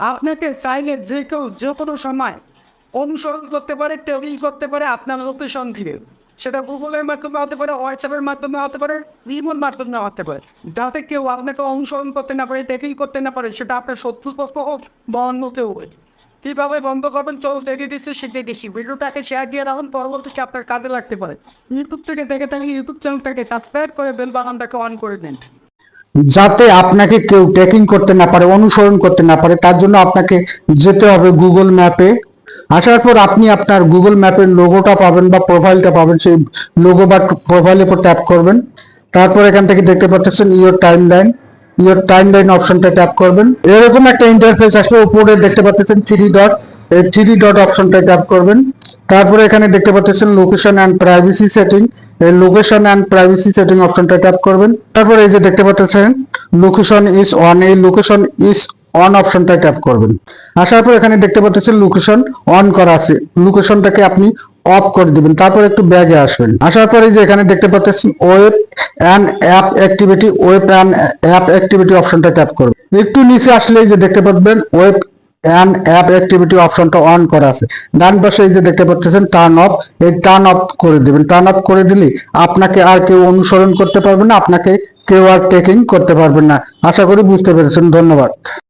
আপনাকে চাইলে যে কেউ যে কোনো সময় অনুসরণ করতে পারে টেবিল করতে পারে আপনার লোকেশন দিয়ে সেটা গুগলের মাধ্যমে হতে পারে হোয়াটসঅ্যাপের মাধ্যমে হতে পারে ইমোর মাধ্যমে হতে পারে। যাতে কেউ আপনাকে অনুসরণ করতে না পারে টেকিং করতে না পারে, সেটা আপনার শত্রুপক্ষ হোক বা অন্য কেউ হোক। কীভাবে বন্ধ করবেন? চল দেখিয়ে দিচ্ছি শিখিয়ে দিচ্ছি। ভিডিওটাকে শেয়ার দিয়ে রাখুন, পরবর্তীতে আপনার কাজে লাগতে পারে। ইউটিউব থেকে দেখে থাকলে ইউটিউব চ্যানেলটাকে সাবস্ক্রাইব করে বেল বাগানটাকে অন করে দিন। যাতে আপনাকে কেউ ট্র্যাকিং করতে না পারে, অনুসরণ করতে না পারে, তার জন্য আপনাকে যেতে হবে গুগল ম্যাপে আসার পর আপনি আপনার গুগল ম্যাপের লোগোটা পাবেন বা প্রোফাইলটা পাবেন, সেই লোগো বা প্রোফাইলের উপর ট্যাপ করবেন। তারপর এখান থেকে দেখতে পাচ্ছেন your timeline your timeline অপশনটা ট্যাপ করবেন। এরকম একটা ইন্টারফেস আসবে, উপরে দেখতে পাচ্ছেন থ্রি ডট এই থ্রি ডট অপশনটা ট্যাপ করবেন। তারপরে এখানে দেখতে পাচ্ছেন লোকেশন অ্যান্ড প্রাইভেসি সেটিং এই লোকেশন অ্যান্ড প্রাইভেসি সেটিং অপশনটা ট্যাপ করবেন। তারপর এই যে দেখতে পাচ্ছেন লোকেশন ইজ অন এই লোকেশন ইজ অন অপশনটা ট্যাপ করবেন। আসার পর এখানে দেখতে পাচ্ছেন লোকেশন অন করা আছে। লোকেশনটাকে আপনি অফ করে দিবেন, তারপর একটু ব্যাগে আসবেন। আসার পরে যে এখানে দেখতে পাচ্ছেন web and app activity web and app activity অপশনটা ট্যাপ করবেন। একটু নিচে আসলেই যে দেখতে পাবেন ওয়েব অ্যান্ড অ্যাপ অ্যাক্টিভিটি অপশনটা অন করা আছে। ডান পাশে এই যে দেখতে পাচ্ছেন, টার্ন অফ, এই টার্ন অফ করে দিবেন। টার্ন অফ করে দিলে আপনাকে আর কেউ অনুসরণ করতে পারবে না, আপনাকে কেউ আর টেকিং করতে পারবেন না। আশা করি বুঝতে পেরেছেন, ধন্যবাদ।